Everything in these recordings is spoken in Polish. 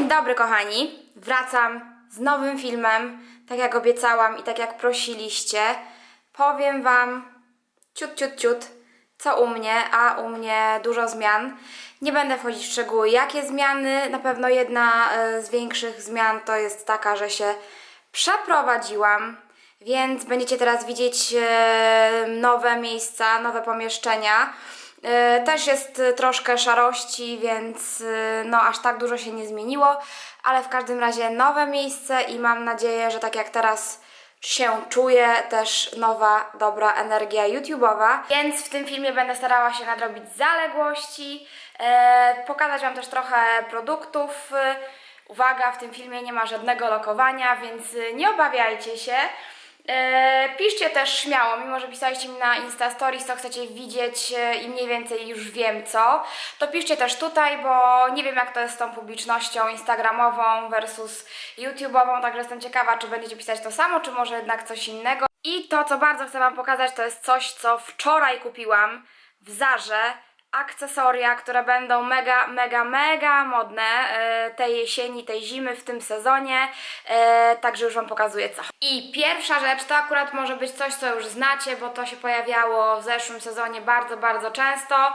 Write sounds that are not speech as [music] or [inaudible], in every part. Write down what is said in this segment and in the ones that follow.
Dzień dobry, kochani. Wracam z nowym filmem, tak jak obiecałam i tak jak prosiliście. Powiem Wam ciut, ciut, ciut, co u mnie, a u mnie dużo zmian. Nie będę wchodzić w szczegóły, jakie zmiany. Na pewno jedna e, z większych zmian to jest taka, że się przeprowadziłam, więc będziecie teraz widzieć e, nowe miejsca, nowe pomieszczenia. E, Też jest e, troszkę szarości, więc e, no aż tak dużo się nie zmieniło, ale w każdym razie nowe miejsce i mam nadzieję, że tak jak teraz się czuję, też nowa, dobra energia YouTube'owa. Więc w tym filmie będę starała się nadrobić zaległości, pokazać Wam też trochę produktów. Uwaga, w tym filmie nie ma żadnego lokowania, więc nie obawiajcie się. E, piszcie też śmiało, mimo że pisaliście mi na Insta Stories, co chcecie widzieć e, i mniej więcej już wiem co, to piszcie też tutaj, bo nie wiem jak to jest z tą publicznością instagramową versus YouTube'ową, także jestem ciekawa, czy będziecie pisać to samo, czy może jednak coś innego. I to, co bardzo chcę Wam pokazać, to jest coś, co wczoraj kupiłam w Zarze, akcesoria, które będą mega, mega, mega modne e, tej jesieni, tej zimy, w tym sezonie. E, także już Wam pokazuję co. I pierwsza rzecz to akurat może być coś, co już znacie, bo to się pojawiało w zeszłym sezonie bardzo, bardzo często,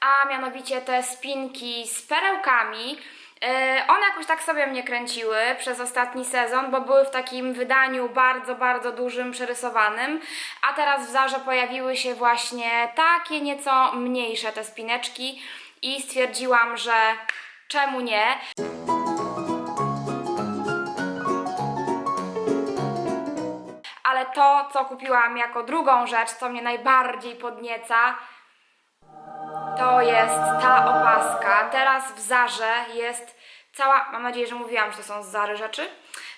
a mianowicie te spinki z perełkami. E, One jakoś tak sobie mnie kręciły przez ostatni sezon, bo były w takim wydaniu bardzo, bardzo dużym, przerysowanym, a teraz w Zarze pojawiły się właśnie takie nieco mniejsze te spineczki i stwierdziłam, że czemu nie? Ale to, co kupiłam jako drugą rzecz, co mnie najbardziej podnieca, to jest ta opaska. Teraz w Zarze jest cała, mam nadzieję, że mówiłam, że to są Zary rzeczy.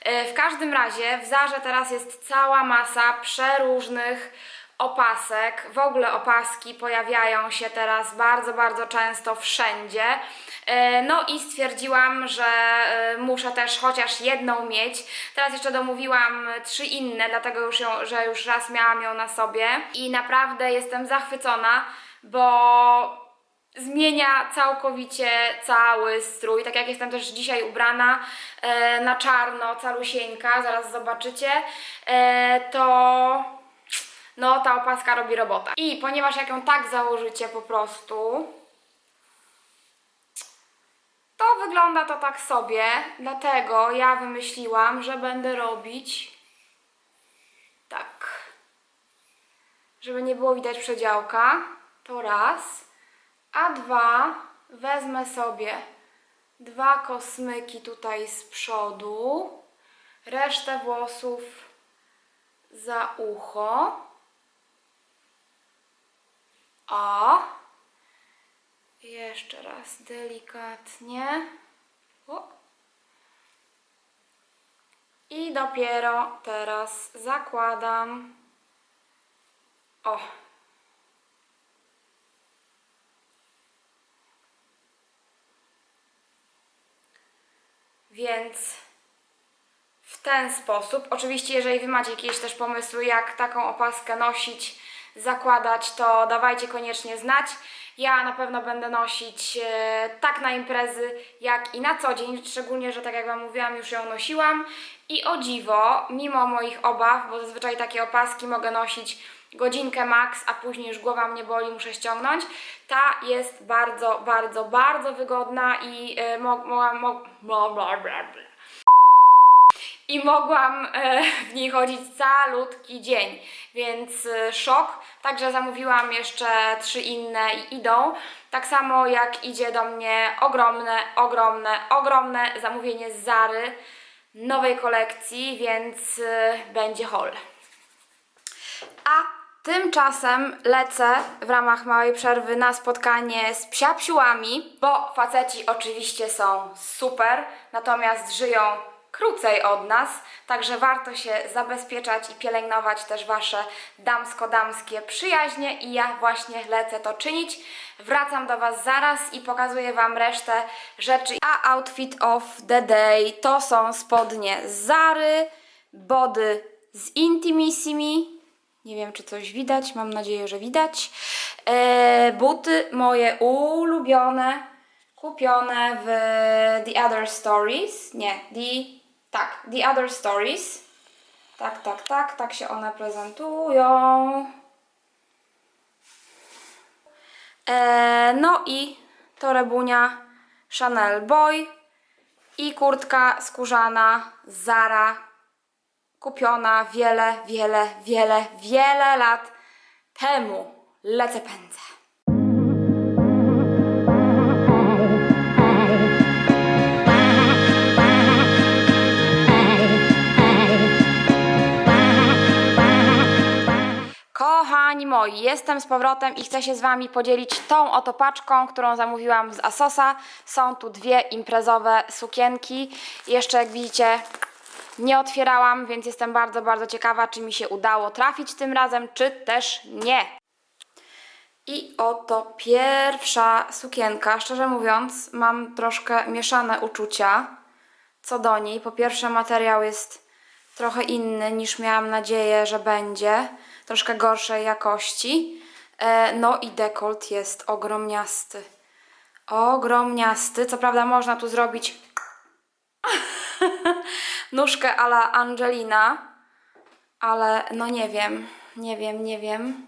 E, W każdym razie w Zarze teraz jest cała masa przeróżnych opasek. W ogóle opaski pojawiają się teraz bardzo, bardzo często wszędzie. E, No i stwierdziłam, że e, muszę też chociaż jedną mieć. Teraz jeszcze domówiłam trzy inne, dlatego już ją, że już raz miałam ją na sobie i naprawdę jestem zachwycona, bo zmienia całkowicie cały strój. Tak jak jestem też dzisiaj ubrana e, na czarno, calusieńka, zaraz zobaczycie, e, to no ta opaska robi robotę. I ponieważ jak ją tak założycie po prostu, to wygląda to tak sobie, dlatego ja wymyśliłam, że będę robić tak, żeby nie było widać przedziałka, to raz, a dwa, wezmę sobie dwa kosmyki tutaj z przodu, resztę włosów za ucho. O! Jeszcze raz delikatnie. O. I dopiero teraz zakładam. O! Więc w ten sposób. Oczywiście, jeżeli Wy macie jakieś też pomysły, jak taką opaskę nosić, zakładać, to dawajcie koniecznie znać. Ja na pewno będę nosić e, tak na imprezy, jak i na co dzień, szczególnie, że tak jak Wam mówiłam, już ją nosiłam. I o dziwo, mimo moich obaw, bo zazwyczaj takie opaski mogę nosić godzinkę max, a później już głowa mnie boli, muszę ściągnąć. Ta jest bardzo, bardzo, bardzo wygodna i e, mo- mogłam... I mogłam e, w niej chodzić calutki dzień, więc e, szok. Także zamówiłam jeszcze trzy inne i idą. Tak samo jak idzie do mnie ogromne, ogromne, ogromne zamówienie z Zary nowej kolekcji, więc będzie haul. A tymczasem lecę w ramach małej przerwy na spotkanie z psiapsiłami, bo faceci oczywiście są super, natomiast żyją krócej od nas, także warto się zabezpieczać i pielęgnować też Wasze damsko-damskie przyjaźnie i ja właśnie lecę to czynić. Wracam do Was zaraz i pokazuję Wam resztę rzeczy. A outfit of the day to są spodnie z Zary, body z Intimissimi, nie wiem, czy coś widać, mam nadzieję, że widać. E, buty moje ulubione. kupione w The Other Stories. Nie, The. Tak, The Other Stories. Tak, tak, tak, tak się one prezentują. E, no i torebunia Chanel Boy i kurtka skórzana Zara kupiona wiele, wiele, wiele, wiele lat temu. Lecę pędzę. Kochani moi, jestem z powrotem i chcę się z Wami podzielić tą oto paczką, którą zamówiłam z Asosa. Są tu dwie imprezowe sukienki. Jeszcze jak widzicie nie otwierałam, więc jestem bardzo, bardzo ciekawa, czy mi się udało trafić tym razem, czy też nie. I oto pierwsza sukienka. Szczerze mówiąc, mam troszkę mieszane uczucia co do niej. Po pierwsze, materiał jest trochę inny niż miałam nadzieję, że będzie. Troszkę gorszej jakości. E, No i dekolt jest ogromniasty. Ogromniasty. Co prawda można tu zrobić [laughs] [laughs] nóżkę ala Angelina, ale no nie wiem, nie wiem, nie wiem.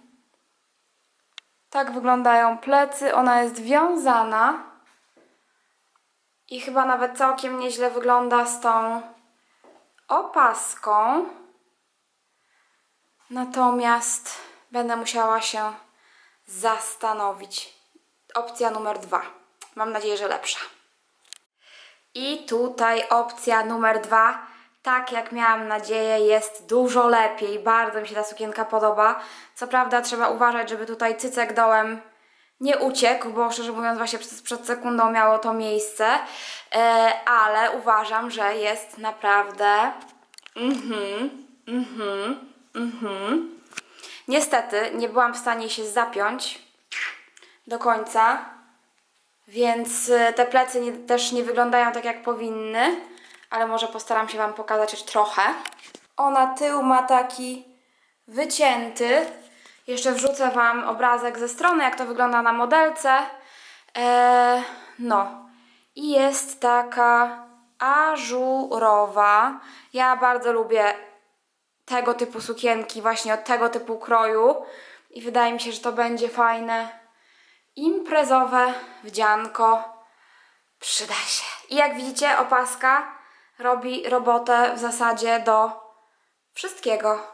Tak wyglądają plecy. Ona jest wiązana i chyba nawet całkiem nieźle wygląda z tą opaską. Natomiast będę musiała się zastanowić. Opcja numer dwa. Mam nadzieję, że lepsza. I tutaj opcja numer dwa. Tak jak miałam nadzieję, jest dużo lepiej. Bardzo mi się ta sukienka podoba. Co prawda trzeba uważać, żeby tutaj cycek dołem nie uciekł, bo szczerze mówiąc właśnie przed, przed sekundą miało to miejsce. E, ale uważam, że jest naprawdę... Mhm, mhm, mhm. Niestety nie byłam w stanie się zapiąć do końca, więc e, te plecy nie, też nie wyglądają tak jak powinny, ale może postaram się Wam pokazać już trochę. Ona tył ma taki wycięty. Jeszcze wrzucę Wam obrazek ze strony, jak to wygląda na modelce. E, no. I jest taka ażurowa. Ja bardzo lubię tego typu sukienki, właśnie od tego typu kroju. I wydaje mi się, że to będzie fajne, imprezowe wdzianko. Przyda się. I jak widzicie, opaska robi robotę w zasadzie do wszystkiego.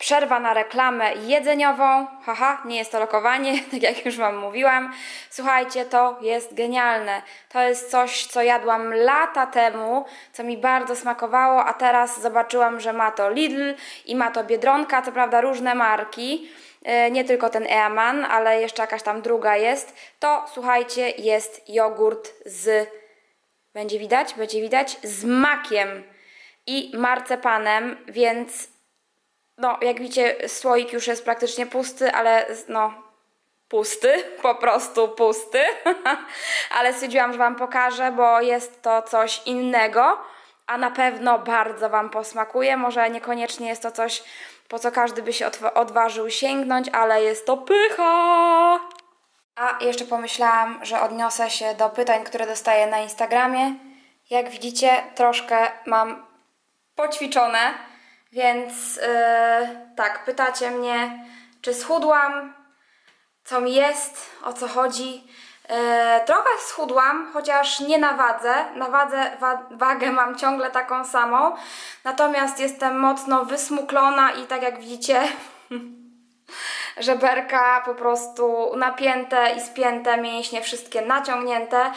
Przerwa na reklamę jedzeniową. Haha, nie jest to lokowanie, [laughs] tak jak już Wam mówiłam. Słuchajcie, to jest genialne. To jest coś, co jadłam lata temu, co mi bardzo smakowało, a teraz zobaczyłam, że ma to Lidl i ma to Biedronka, co prawda różne marki. E, Nie tylko ten Eaman, ale jeszcze jakaś tam druga jest. To słuchajcie, jest jogurt z. Będzie widać? Będzie widać? Z makiem i marcepanem, więc no, jak widzicie, słoik już jest praktycznie pusty, ale no, pusty, [laughs] po prostu pusty. [laughs] ale stwierdziłam, że Wam pokażę, bo jest to coś innego, a na pewno bardzo Wam posmakuje. Może niekoniecznie jest to coś, po co każdy by się odwa- odważył sięgnąć, ale jest to pycha. A jeszcze pomyślałam, że odniosę się do pytań, które dostaję na Instagramie. Jak widzicie, troszkę mam poćwiczone, więc yy, tak, pytacie mnie, czy schudłam, co mi jest, o co chodzi. Yy, trochę schudłam, chociaż nie na wadze. Na wadze wa wagę mam ciągle taką samą, natomiast jestem mocno wysmuklona i tak jak widzicie, żeberka po prostu napięte i spięte, mięśnie wszystkie naciągnięte,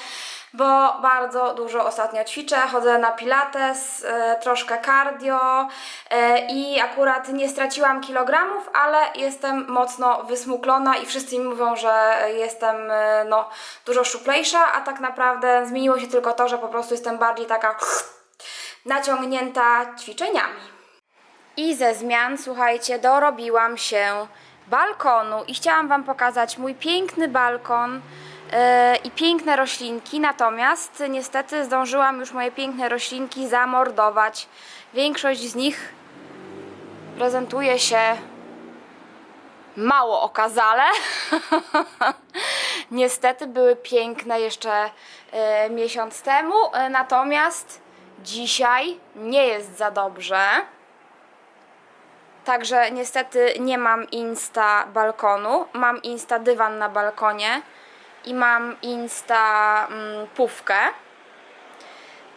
bo bardzo dużo ostatnio ćwiczę, chodzę na pilates, e, troszkę cardio e, i akurat nie straciłam kilogramów, ale jestem mocno wysmuklona i wszyscy mi mówią, że jestem e, no, dużo szczuplejsza, a tak naprawdę zmieniło się tylko to, że po prostu jestem bardziej taka naciągnięta ćwiczeniami. I ze zmian, słuchajcie, dorobiłam się balkonu i chciałam Wam pokazać mój piękny balkon yy, i piękne roślinki, natomiast niestety zdążyłam już moje piękne roślinki zamordować. Większość z nich prezentuje się mało okazale. [laughs] niestety były piękne jeszcze e, miesiąc temu, e, natomiast dzisiaj nie jest za dobrze. Także niestety nie mam insta balkonu, mam insta dywan na balkonie i mam insta mm, pówkę.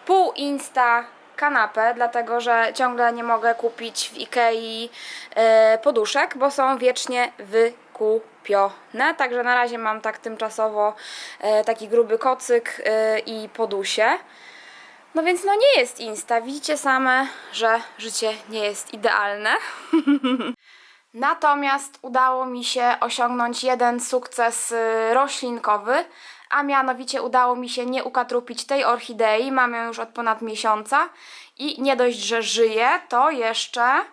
Pół insta kanapę, dlatego że ciągle nie mogę kupić w Ikei e, poduszek, bo są wiecznie wykupione. Także na razie mam tak tymczasowo e, taki gruby kocyk e, i podusie. No więc no nie jest Insta. Widzicie same, że życie nie jest idealne. [laughs] Natomiast udało mi się osiągnąć jeden sukces y, roślinkowy, a mianowicie udało mi się nie ukatrupić tej orchidei. Mam ją już od ponad miesiąca i nie dość, że żyje, to jeszcze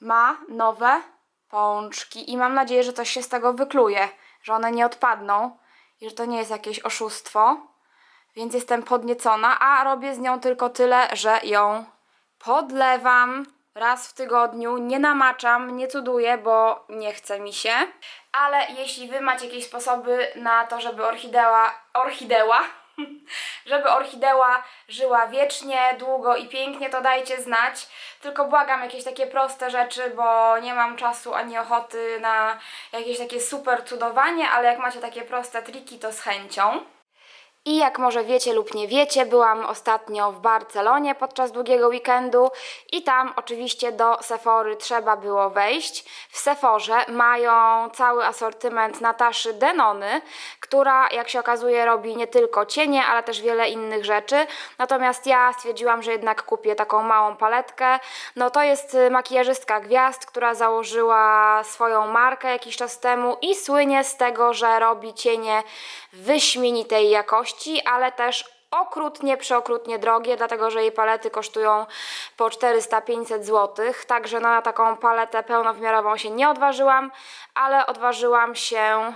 ma nowe pączki i mam nadzieję, że coś się z tego wykluje, że one nie odpadną i że to nie jest jakieś oszustwo. Więc jestem podniecona, a robię z nią tylko tyle, że ją podlewam raz w tygodniu, nie namaczam, nie cuduję, bo nie chce mi się. Ale jeśli wy macie jakieś sposoby na to, żeby orchideła, orchideła, [laughs] żeby orchideła żyła wiecznie, długo i pięknie, to dajcie znać. Tylko błagam jakieś takie proste rzeczy, bo nie mam czasu ani ochoty na jakieś takie super cudowanie, ale jak macie takie proste triki, to z chęcią. I jak może wiecie lub nie wiecie, byłam ostatnio w Barcelonie podczas długiego weekendu i tam oczywiście do Sephory trzeba było wejść. W Sephorze mają cały asortyment Nataszy Denony, która jak się okazuje robi nie tylko cienie, ale też wiele innych rzeczy. Natomiast ja stwierdziłam, że jednak kupię taką małą paletkę. No to jest y, makijażystka gwiazd, która założyła swoją markę jakiś czas temu i słynie z tego, że robi cienie wyśmienitej jakości, ale też okrutnie, przeokrutnie drogie, dlatego że jej palety kosztują po 400-500 zł. Także no, na taką paletę pełnowymiarową się nie odważyłam, ale odważyłam się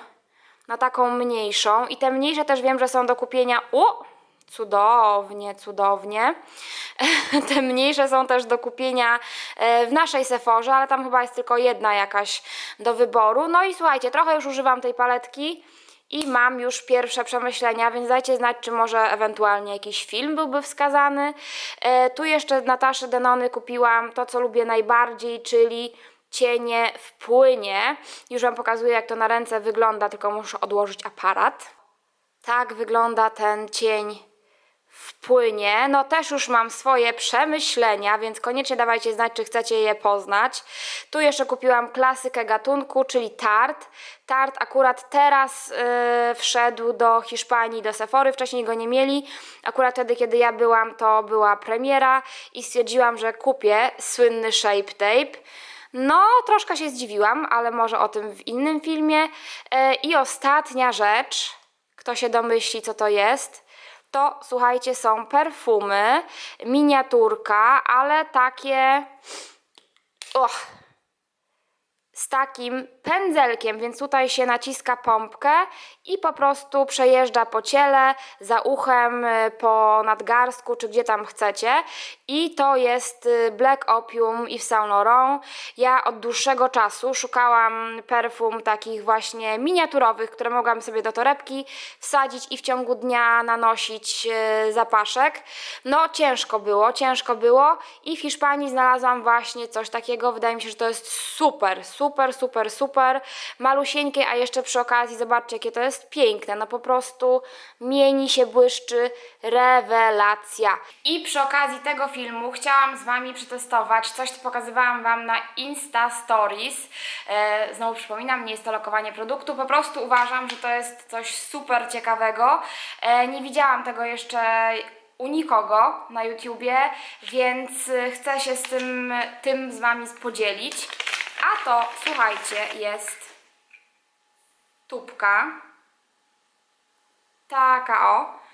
na taką mniejszą. I te mniejsze też wiem, że są do kupienia. O! Cudownie, cudownie. [laughs] Te mniejsze są też do kupienia e, w naszej Sephorze, ale tam chyba jest tylko jedna jakaś do wyboru. No i słuchajcie, trochę już używam tej paletki i mam już pierwsze przemyślenia, więc dajcie znać, czy może ewentualnie jakiś film byłby wskazany. E, tu jeszcze Nataszy Denony kupiłam to, co lubię najbardziej, czyli cienie w płynie. Już Wam pokazuję, jak to na ręce wygląda, tylko muszę odłożyć aparat. Tak wygląda ten cień wpłynie. No też już mam swoje przemyślenia, więc koniecznie dawajcie znać, czy chcecie je poznać. Tu jeszcze kupiłam klasykę gatunku, czyli Tart. Tart akurat teraz yy, wszedł do Hiszpanii, do Sephory, wcześniej go nie mieli. Akurat wtedy, kiedy ja byłam, to była premiera i stwierdziłam, że kupię słynny Shape Tape. No, troszkę się zdziwiłam, ale może o tym w innym filmie. Yy, I ostatnia rzecz, kto się domyśli, co to jest, to słuchajcie, są perfumy, miniaturka, ale takie. Och, z takim pędzelkiem, więc tutaj się naciska pompkę i po prostu przejeżdża po ciele, za uchem, y, po nadgarstku, czy gdzie tam chcecie. I to jest y, Black Opium Yves Saint Laurent. Ja od dłuższego czasu szukałam perfum takich właśnie miniaturowych, które mogłam sobie do torebki wsadzić i w ciągu dnia nanosić y, zapaszek. No ciężko było, ciężko było i w Hiszpanii znalazłam właśnie coś takiego. Wydaje mi się, że to jest super, super, super, super. Malusieńkie, a jeszcze przy okazji zobaczcie, jakie to jest piękne. No po prostu mieni się, błyszczy, rewelacja. I przy okazji tego filmu chciałam z Wami przetestować coś, co pokazywałam Wam na Insta Stories. E, znowu przypominam, nie jest to lokowanie produktu, po prostu uważam, że to jest coś super ciekawego. E, nie widziałam tego jeszcze u nikogo na YouTubie, więc chcę się z tym, tym z Wami podzielić. A to, słuchajcie, jest tubka. Taka o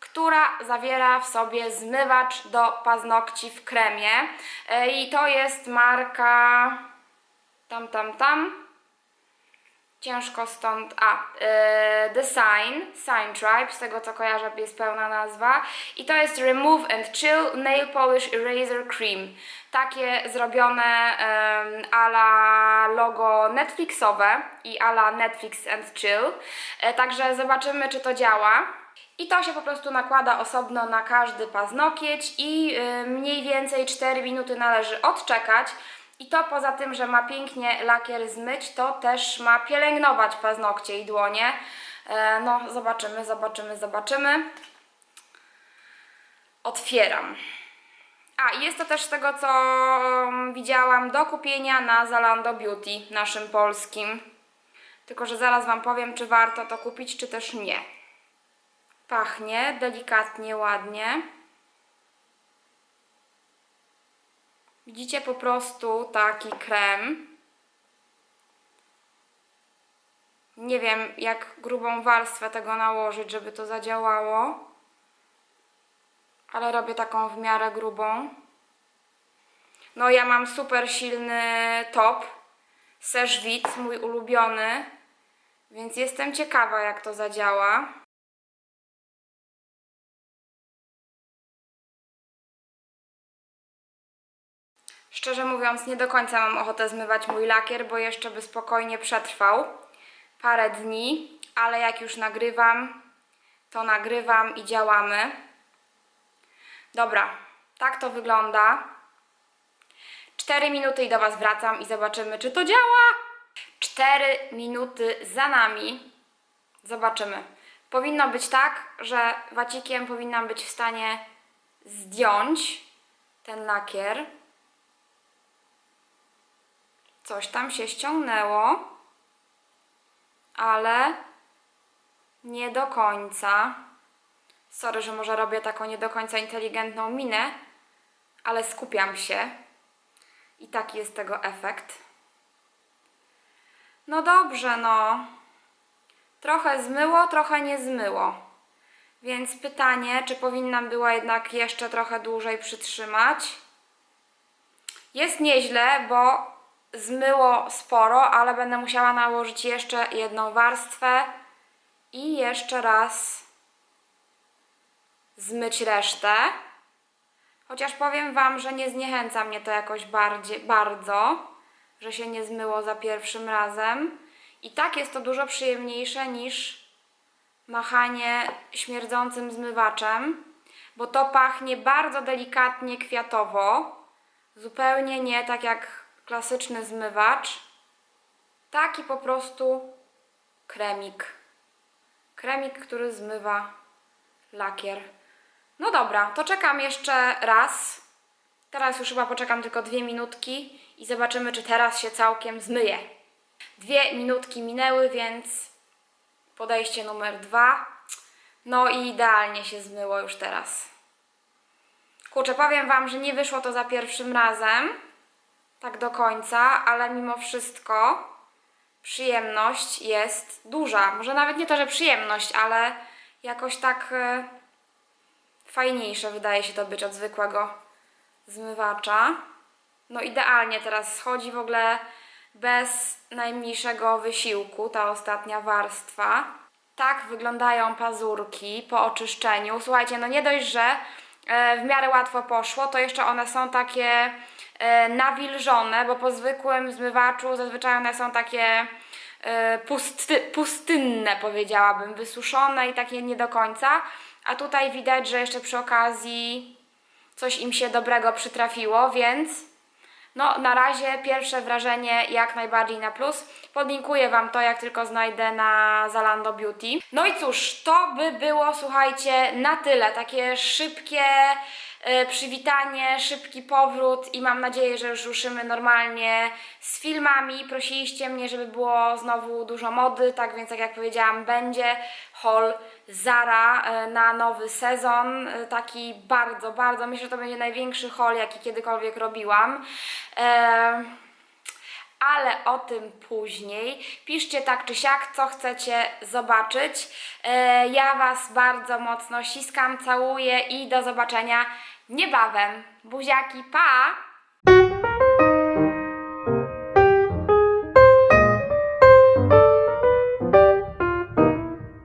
która zawiera w sobie zmywacz do paznokci w kremie. E, I to jest marka tam, tam, tam. Ciężko stąd. A, e, The Sign, Sign Tribe, z tego co kojarzę, jest pełna nazwa. I to jest Remove and Chill Nail Polish Eraser Cream. Takie zrobione um, ala logo Netflixowe i ala Netflix and Chill. E, także zobaczymy, czy to działa. I to się po prostu nakłada osobno na każdy paznokieć i y, mniej więcej 4 minuty należy odczekać. I to poza tym, że ma pięknie lakier zmyć, to też ma pielęgnować paznokcie i dłonie. E, no, zobaczymy, zobaczymy, zobaczymy. Otwieram. A, jest to też z tego, co um, widziałam, do kupienia na Zalando Beauty, naszym polskim. Tylko, że zaraz Wam powiem, czy warto to kupić, czy też nie. Pachnie delikatnie, ładnie. Widzicie po prostu taki krem. Nie wiem, jak grubą warstwę tego nałożyć, żeby to zadziałało. Ale robię taką w miarę grubą. No ja mam super silny top. Serge Vit, mój ulubiony. Więc jestem ciekawa, jak to zadziała. Szczerze mówiąc, nie do końca mam ochotę zmywać mój lakier, bo jeszcze by spokojnie przetrwał parę dni, ale jak już nagrywam, to nagrywam i działamy. Dobra, tak to wygląda. 4 minuty i do Was wracam i zobaczymy, czy to działa. 4 minuty za nami. Zobaczymy. Powinno być tak, że wacikiem powinnam być w stanie zdjąć ten lakier. Coś tam się ściągnęło, ale nie do końca. Sorry, że może robię taką nie do końca inteligentną minę, ale skupiam się. I taki jest tego efekt. No dobrze, no. Trochę zmyło, trochę nie zmyło. Więc pytanie, czy powinnam była jednak jeszcze trochę dłużej przytrzymać? Jest nieźle, bo zmyło sporo, ale będę musiała nałożyć jeszcze jedną warstwę i jeszcze raz zmyć resztę. Chociaż powiem Wam, że nie zniechęca mnie to jakoś bardziej, bardzo, że się nie zmyło za pierwszym razem. I tak jest to dużo przyjemniejsze niż machanie śmierdzącym zmywaczem, bo to pachnie bardzo delikatnie kwiatowo. Zupełnie nie tak jak klasyczny zmywacz. Taki po prostu kremik. Kremik, który zmywa lakier. No dobra, to czekam jeszcze raz. Teraz już chyba poczekam tylko dwie minutki i zobaczymy, czy teraz się całkiem zmyje. Dwie minutki minęły, więc podejście numer dwa. No i idealnie się zmyło już teraz. Kurczę, powiem Wam, że nie wyszło to za pierwszym razem, tak do końca, ale mimo wszystko przyjemność jest duża. Może nawet nie to, że przyjemność, ale jakoś tak e, fajniejsze wydaje się to być od zwykłego zmywacza. No idealnie teraz schodzi w ogóle bez najmniejszego wysiłku ta ostatnia warstwa. Tak wyglądają pazurki po oczyszczeniu. Słuchajcie, no nie dość, że w miarę łatwo poszło, to jeszcze one są takie e, nawilżone, bo po zwykłym zmywaczu zazwyczaj one są takie e, pusty, pustynne, powiedziałabym, wysuszone i takie nie do końca. A tutaj widać, że jeszcze przy okazji coś im się dobrego przytrafiło, więc no na razie pierwsze wrażenie jak najbardziej na plus. Podlinkuję Wam to, jak tylko znajdę na Zalando Beauty. No i cóż, to by było, słuchajcie, na tyle. Takie szybkie przywitanie, szybki powrót i mam nadzieję, że już ruszymy normalnie z filmami. Prosiliście mnie, żeby było znowu dużo mody, tak więc jak, powiedziałam, będzie haul Zara e, na nowy sezon. E, Taki bardzo, bardzo, myślę, że to będzie największy haul, jaki kiedykolwiek robiłam. E, ale o tym później. Piszcie tak czy siak, co chcecie zobaczyć. E, Ja Was bardzo mocno ściskam, całuję i do zobaczenia niebawem. Buziaki, pa!